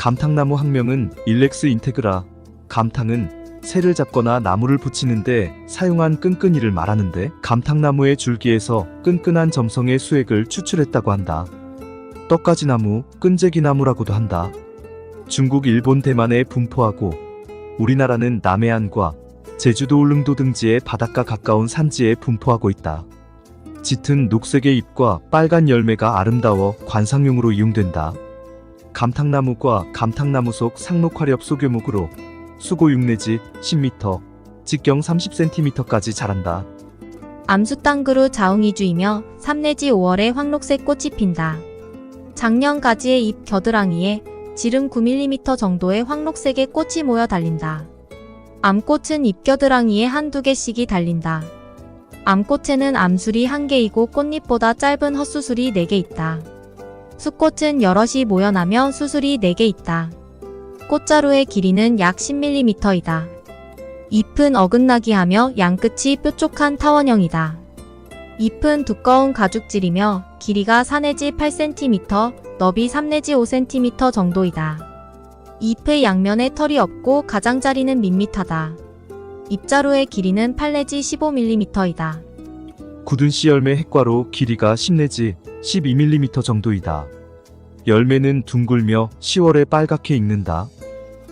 감탕나무 학명은 일렉스 인테그라. 감탕은 새를 잡거나 나무를 붙이는데 사용한 끈끈이를 말하는데 감탕나무의 줄기에서 끈끈한 점성의 수액을 추출했다고 한다. 떡가지나무, 끈재기나무라고도 한다. 중국, 일본, 대만에 분포하고 우리나라는 남해안과 제주도 울릉도 등지의 바닷가 가까운 산지에 분포하고 있다. 짙은 녹색의 잎과 빨간 열매가 아름다워 관상용으로 이용된다. 감탕나무과 감탕나무 속 상록화렵 소교목으로 수고 6 내지 10m, 직경 30cm까지 자란다. 암수땅그루 자웅이주이며 3 내지 5월에 황록색 꽃이 핀다. 작년 가지의 잎 겨드랑이에 지름 9mm 정도의 황록색의 꽃이 모여 달린다. 암꽃은 잎 겨드랑이에 한두 개씩이 달린다. 암꽃에는 암술이 한 개이고 꽃잎보다 짧은 헛수술이 4개 있다. 수꽃은 여럿이 모여나며 수술이 4개 있다. 꽃자루의 길이는 약 10mm이다. 잎은 어긋나기 하며 양끝이 뾰족한 타원형이다. 잎은 두꺼운 가죽질이며 길이가 4 내지 8cm, 너비 3 내지 5cm 정도이다. 잎의 양면에 털이 없고 가장자리는 밋밋하다. 잎자루의 길이는 8 내지 15mm이다. 굳은 씨 열매 핵과로 길이가 10 내지 12mm 정도이다. 열매는 둥글며 10월에 빨갛게 익는다.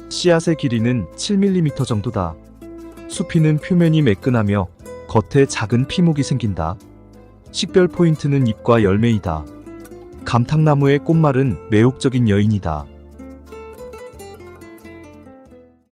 씨앗의 길이는 7mm 정도다. 수피는 표면이 매끈하며 겉에 작은 피목이 생긴다. 식별 포인트는 잎과 열매이다. 감탕나무의 꽃말은 매혹적인 여인이다.